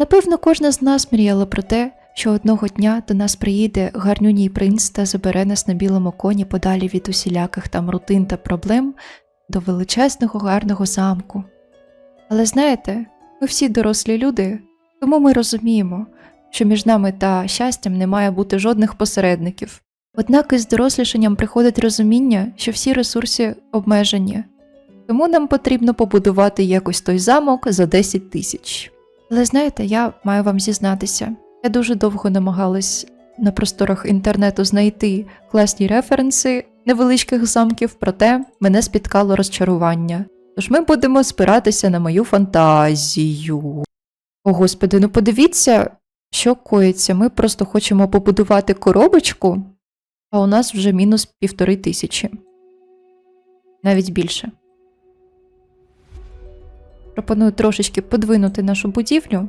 Напевно, кожна з нас мріяла про те, що одного дня до нас приїде гарнюній принц та забере нас на білому коні подалі від усіляких там рутин та проблем до величезного гарного замку. Але знаєте, ми всі дорослі люди, тому ми розуміємо, що між нами та щастям не має бути жодних посередників. Однак із дорослішанням приходить розуміння, що всі ресурси обмежені, тому нам потрібно побудувати якось той замок за 10 тисяч. Але знаєте, я маю вам зізнатися, я дуже довго намагалась на просторах інтернету знайти класні референси невеличких замків, проте мене спіткало розчарування. Тож ми будемо спиратися на мою фантазію. О, господи, ну подивіться, що коїться. Ми просто хочемо побудувати коробочку, а у нас вже мінус півтори тисячі. Навіть більше. Пропоную трошечки подвинути нашу будівлю,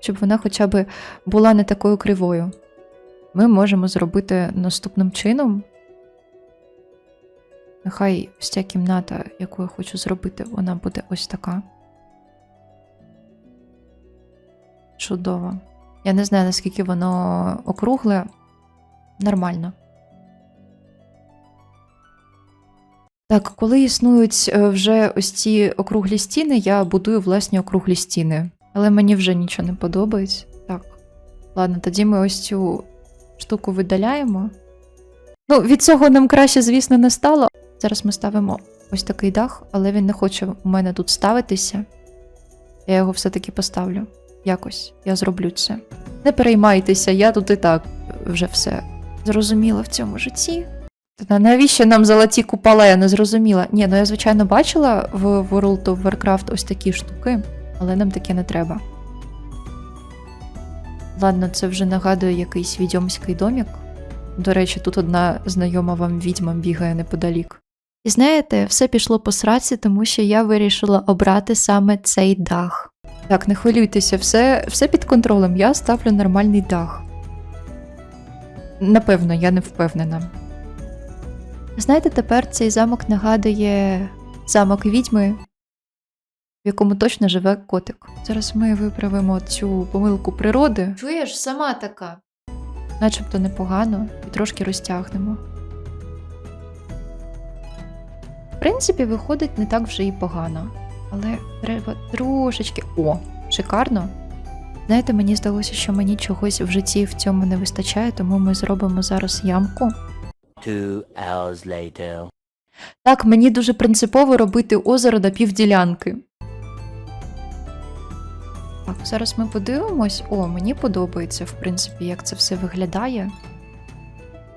щоб вона хоча б була не такою кривою. Ми можемо зробити наступним чином. Нехай ось ця кімната, яку я хочу зробити, вона буде ось така. Чудово. Я не знаю, наскільки воно округле. Нормально. Так, коли існують е, вже ось ці округлі стіни, я будую власні округлі стіни. Але мені вже нічого не подобається. Так. Ладно, тоді ми ось цю штуку видаляємо. Ну, від цього нам краще, звісно, не стало. Зараз ми ставимо ось такий дах, але він не хоче у мене тут ставитися. Я його все-таки поставлю. Якось я зроблю це. Не переймайтеся, я тут і так вже все зрозуміла в цьому житті. Навіщо нам золоті купола, я не зрозуміла. Ні, ну я звичайно бачила в World of Warcraft ось такі штуки, але нам таке не треба. Ладно, це вже нагадує якийсь відьомський домік. До речі, тут одна знайома вам відьма бігає неподалік. І знаєте, все пішло по сраці, тому що я вирішила обрати саме цей дах. Так, не хвилюйтеся, все, все під контролем. Я ставлю нормальний дах. Напевно, я не впевнена. Знаєте, тепер цей замок нагадує замок відьми, в якому точно живе котик. Зараз ми виправимо цю помилку природи. Чуєш, сама така. Начебто непогано і трошки розтягнемо. В принципі, виходить не так вже і погано. Але треба трошечки. О, шикарно! Знаєте, мені здалося, що мені чогось в житті в цьому не вистачає, тому ми зробимо зараз ямку. Two hours later. Так, мені дуже принципово робити озеро на півділянки. Так, зараз ми подивимось. О, мені подобається, в принципі, як це все виглядає.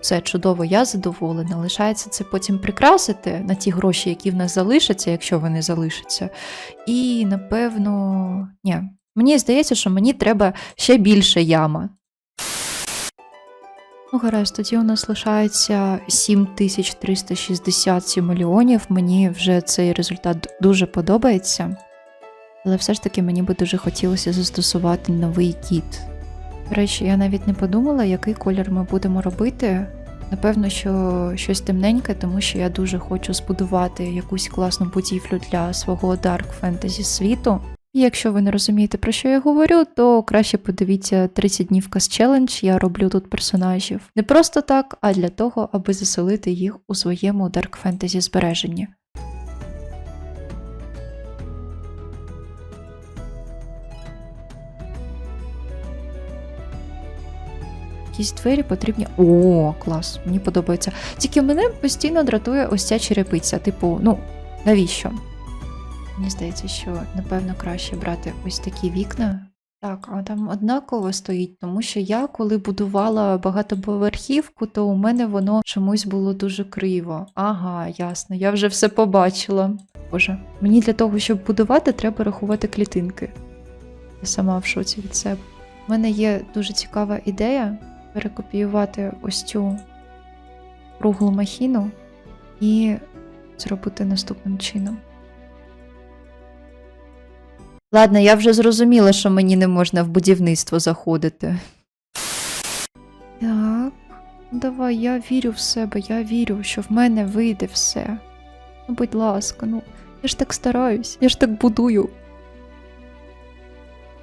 Все чудово, я задоволена. Лишається це потім прикрасити на ті гроші, які в нас залишаться, якщо вони залишаться. І, напевно, ні. Мені здається, що мені треба ще більше яма. Ну, гаразд, тоді у нас лишається 7367 мільйонів. Мені вже цей результат дуже подобається. Але все ж таки мені би дуже хотілося застосувати новий кіт. До речі, я навіть не подумала, який колір ми будемо робити. Напевно, що щось темненьке, тому що я дуже хочу збудувати якусь класну будівлю для свого Dark Fantasy світу. І якщо ви не розумієте, про що я говорю, то краще подивіться 30 днів Кас Челендж. Я роблю тут персонажів не просто так, а для того, аби заселити їх у своєму Dark Fantasy збереженні. Якісь двері потрібні. О, клас, мені подобається. Тільки мене постійно дратує ось ця черепиця. Типу, ну, навіщо? Мені здається, що напевно краще брати ось такі вікна. Так, а там однаково стоїть, тому що я, коли будувала багатоповерхівку, то у мене воно чомусь було дуже криво. Ага, ясно, я вже все побачила. Боже, мені для того, щоб будувати, треба рахувати клітинки. Я сама в шоці від себе. У мене є дуже цікава ідея перекопіювати ось цю круглу махіну і зробити наступним чином. Ладно, я вже зрозуміла, що мені не можна в будівництво заходити. Так, давай, я вірю в себе, я вірю, що в мене вийде все. Ну, будь ласка, ну я ж так стараюсь, я ж так будую.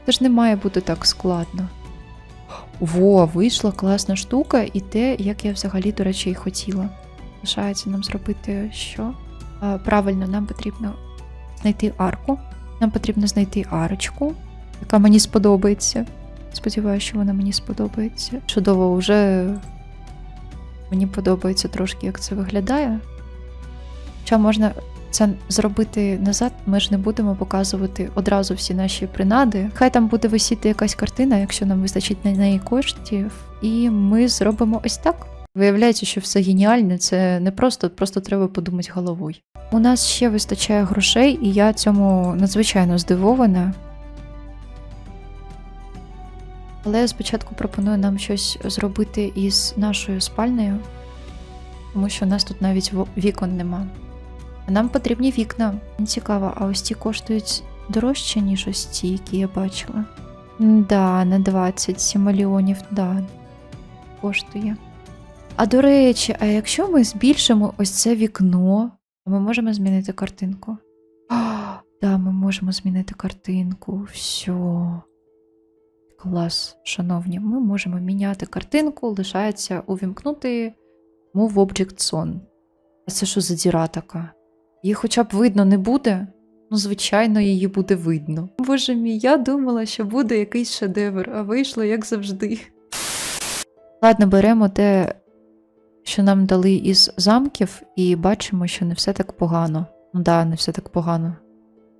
Це ж не має бути так складно. Во, вийшла класна штука, і те, як я взагалі, до речі, і хотіла. Лишається нам зробити що? Правильно, нам потрібно знайти арку. Нам потрібно знайти арочку, яка мені сподобається. Сподіваюся, що вона мені сподобається. Чудово, вже мені подобається трошки, як це виглядає. Хоча можна це зробити назад, ми ж не будемо показувати одразу всі наші принади. Хай там буде висіти якась картина, якщо нам вистачить на неї коштів, і ми зробимо ось так. Виявляється, що все геніальне, це не просто, просто треба подумати головою. У нас ще вистачає грошей, і я цьому надзвичайно здивована. Але я спочатку пропоную нам щось зробити із нашою спальнею, тому що у нас тут навіть вікон нема. Нам потрібні вікна. Цікаво, а ось ці коштують дорожче, ніж ось ці, які я бачила. Да, на 27 мільйонів, да, коштує. А до речі, а якщо ми збільшимо ось це вікно, ми можемо змінити картинку. А, да, ми можемо змінити картинку. Все. Клас, шановні, ми можемо міняти картинку, лишається увімкнути Move Object Zone. А це що за діра така? Її хоча б видно не буде? Ну, звичайно, її буде видно. Боже мій, я думала, що буде якийсь шедевр, а вийшло як завжди. Ладно, беремо те, що нам дали із замків, і бачимо, що не все так погано. Ну да, не все так погано.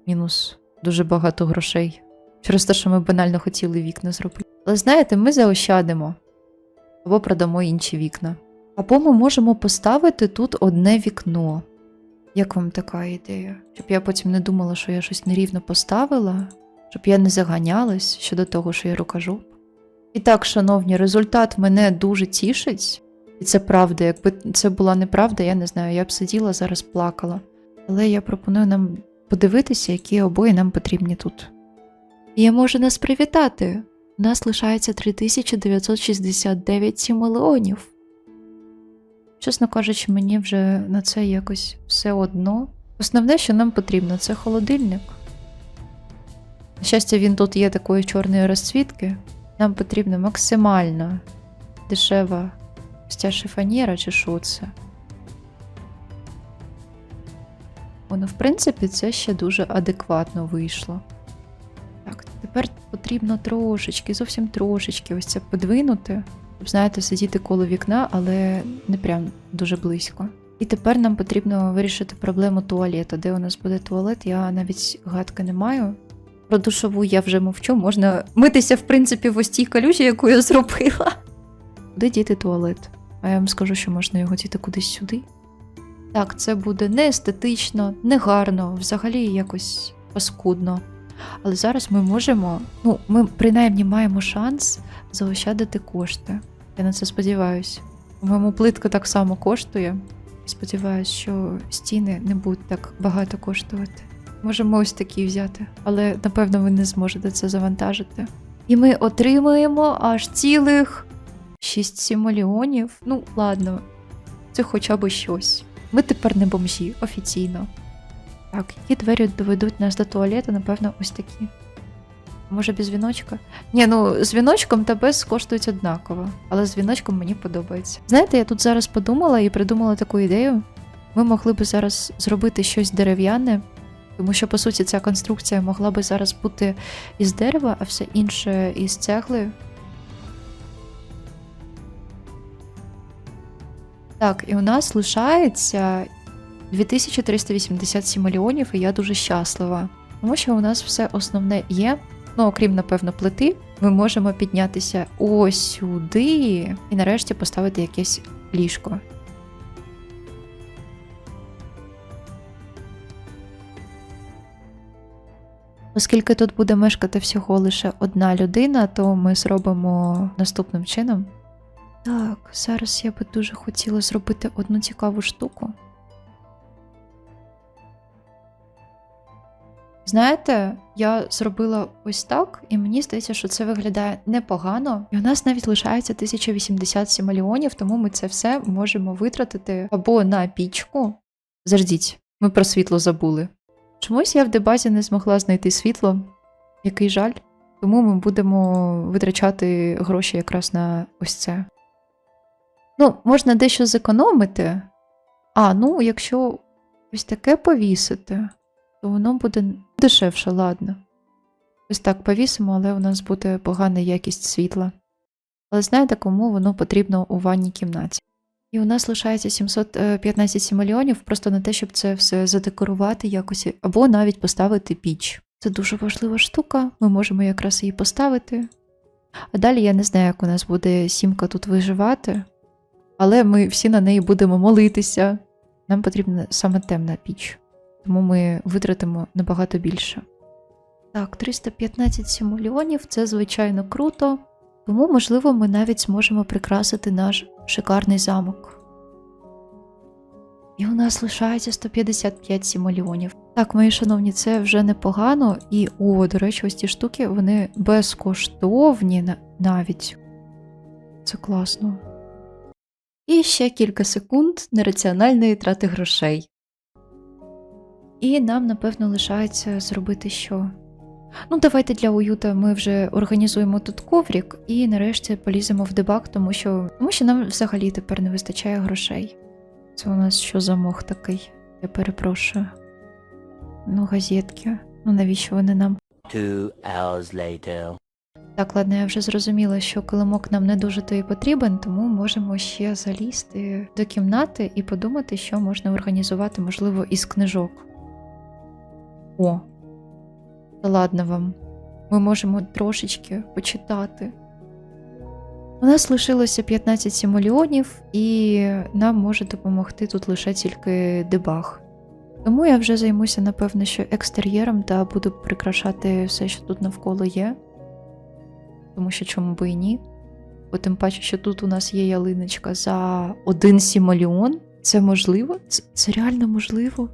Мінус дуже багато грошей. Через те, що ми банально хотіли вікна зробити. Але знаєте, ми заощадимо або продамо інші вікна. Або ми можемо поставити тут одне вікно. Як вам така ідея? Щоб я потім не думала, що я щось нерівно поставила, щоб я не заганялась щодо того, що я рукожоп. І так, шановні, результат мене дуже тішить, і це правда. Якби це була неправда, я не знаю, я б сиділа зараз плакала. Але я пропоную нам подивитися, які обої нам потрібні тут. Я можу нас привітати. У нас лишається 3969 сімелеонів. Чесно кажучи, мені вже на це якось все одно. Основне, що нам потрібно, це холодильник. На щастя, він тут є такої чорної розцвітки. Нам потрібна максимально дешева ось ця шифонєра чи що це. Воно, в принципі, це ще дуже адекватно вийшло. Так, тепер потрібно трошечки, зовсім трошечки ось це подвинути, щоб, знаєте, сидіти коло вікна, але не прям дуже близько. І тепер нам потрібно вирішити проблему туалету. Де у нас буде туалет, я навіть гадки не маю. Про душову я вже мовчу, можна митися, в принципі, в ось тій калюжі, яку я зробила. Куди діти туалет? А я вам скажу, що можна його діти кудись сюди. Так, це буде не естетично, не гарно, взагалі якось паскудно. Але зараз ми можемо, ну, ми принаймні маємо шанс заощадити кошти. Я на це сподіваюся. По-моєму, плитка так само коштує. Сподіваюсь, що стіни не будуть так багато коштувати. Можемо ось такі взяти, але напевно ви не зможете це завантажити. І ми отримаємо аж цілих 6-7 мільйонів. Ну, ладно, це хоча б щось. Ми тепер не бомжі офіційно. Так, які двері доведуть нас до туалету, напевно, ось такі. Може, без віночка? Ні, ну з віночком та без коштують однаково, але з віночком мені подобається. Знаєте, я тут зараз подумала і придумала таку ідею. Ми могли би зараз зробити щось дерев'яне, тому що, по суті, ця конструкція могла би зараз бути із дерева, а все інше із цегли. Так, і у нас лишається 2387 мільйонів, і я дуже щаслива. Тому що у нас все основне є. Ну, окрім, напевно, плити, ми можемо піднятися ось сюди і нарешті поставити якесь ліжко. Оскільки тут буде мешкати всього лише одна людина, то ми зробимо наступним чином. Так, зараз я би дуже хотіла зробити одну цікаву штуку. Знаєте, я зробила ось так, і мені здається, що це виглядає непогано. І у нас навіть лишається 1087 мільйонів, тому ми це все можемо витратити або на пічку. Заждіть, ми про світло забули. Чомусь я в дебазі не змогла знайти світло. Який жаль. Тому ми будемо витрачати гроші якраз на ось це. Ну, можна дещо зекономити. А, ну, якщо ось таке повісити, то воно буде дешевше, ладно. Ось так повісимо, але у нас буде погана якість світла. Але знаєте, кому воно потрібно у ванній кімнаті? І у нас лишається 715 сімільйонів просто на те, щоб це все задекорувати якось, або навіть поставити піч. Це дуже важлива штука, ми можемо якраз її поставити. А далі я не знаю, як у нас буде сімка тут виживати, але ми всі на неї будемо молитися. Нам потрібна саме темна піч, тому ми витратимо набагато більше. Так, 315 сімільйонів це звичайно круто, тому, можливо, ми навіть зможемо прикрасити наш шикарний замок. І у нас лишається 155 сімільйонів. Так, мої шановні, це вже непогано. І, о, до речі, ось ці штуки вони безкоштовні навіть. Це класно. І ще кілька секунд нераціональної трати грошей. І нам, напевно, лишається зробити що? Ну, давайте для уюта ми вже організуємо тут коврік і нарешті поліземо в дебаг, тому що, тому що нам взагалі тепер не вистачає грошей. Це у нас що за мох такий? Я перепрошую. Ну, газетки. Ну навіщо вони нам? Two hours later. Так, ладно, я вже зрозуміла, що килимок нам не дуже то і потрібен, тому можемо ще залізти до кімнати і подумати, що можна організувати, можливо, із книжок. О, та ладно вам. Ми можемо трошечки почитати. У нас лишилося 15 симуліонів, і нам може допомогти тут лише тільки дебаг. Тому я вже займуся, напевно, що екстер'єром та буду прикрашати все, що тут навколо є. Тому що чому би і ні? Бо тим паче, що тут у нас є ялиночка за один сімаліон. Це можливо? Це, це реально можливо?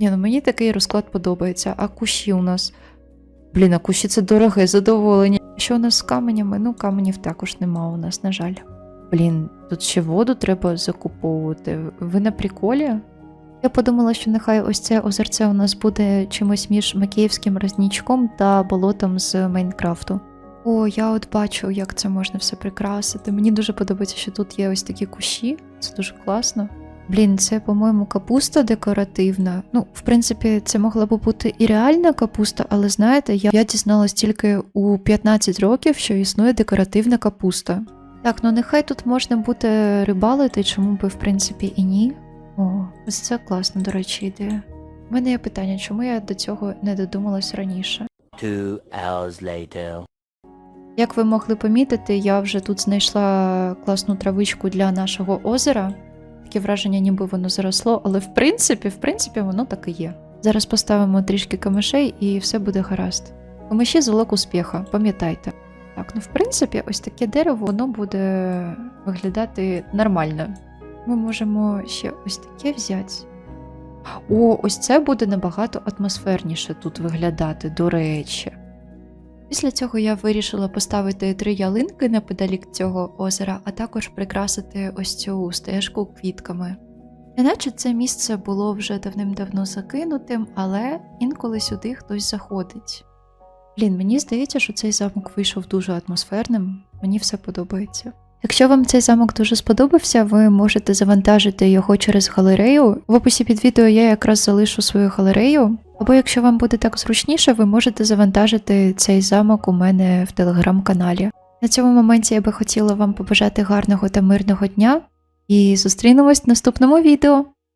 Ні, ну мені такий розклад подобається. А кущі у нас. Блін, а кущі це дороге задоволення. Що у нас з каменями? Ну, каменів також нема у нас, на жаль. Блін, тут ще воду треба закуповувати. Ви на приколі? Я подумала, що нехай ось це озерце у нас буде чимось між Макіївським рознічком та болотом з Майнкрафту. О, я от бачу, як це можна все прикрасити. Мені дуже подобається, що тут є ось такі кущі. Це дуже класно. Блін, це, по-моєму, капуста декоративна. Ну, в принципі, це могла б бути і реальна капуста, але знаєте, я, я дізналась тільки у 15 років, що існує декоративна капуста. Так, ну нехай тут можна буде рибалити, чому би, в принципі, і ні. О, ось це класно, до речі, ідея. У мене є питання, чому я до цього не додумалась раніше? Two hours later. Як ви могли помітити, я вже тут знайшла класну травичку для нашого озера. Таке враження, ніби воно заросло, але в принципі, в принципі, воно так і є. Зараз поставимо трішки камишей і все буде гаразд. Камиші залог успіха, пам'ятайте. Так, ну в принципі, ось таке дерево воно буде виглядати нормально. Ми можемо ще ось таке взяти. О, ось це буде набагато атмосферніше тут виглядати, до речі. Після цього я вирішила поставити три ялинки неподалік цього озера, а також прикрасити ось цю стежку квітками. Іначе це місце було вже давним-давно закинутим, але інколи сюди хтось заходить. Блін, мені здається, що цей замок вийшов дуже атмосферним, мені все подобається. Якщо вам цей замок дуже сподобався, ви можете завантажити його через галерею. В описі під відео я якраз залишу свою галерею. Або якщо вам буде так зручніше, ви можете завантажити цей замок у мене в телеграм-каналі. На цьому моменті я би хотіла вам побажати гарного та мирного дня і зустрінемось в наступному відео.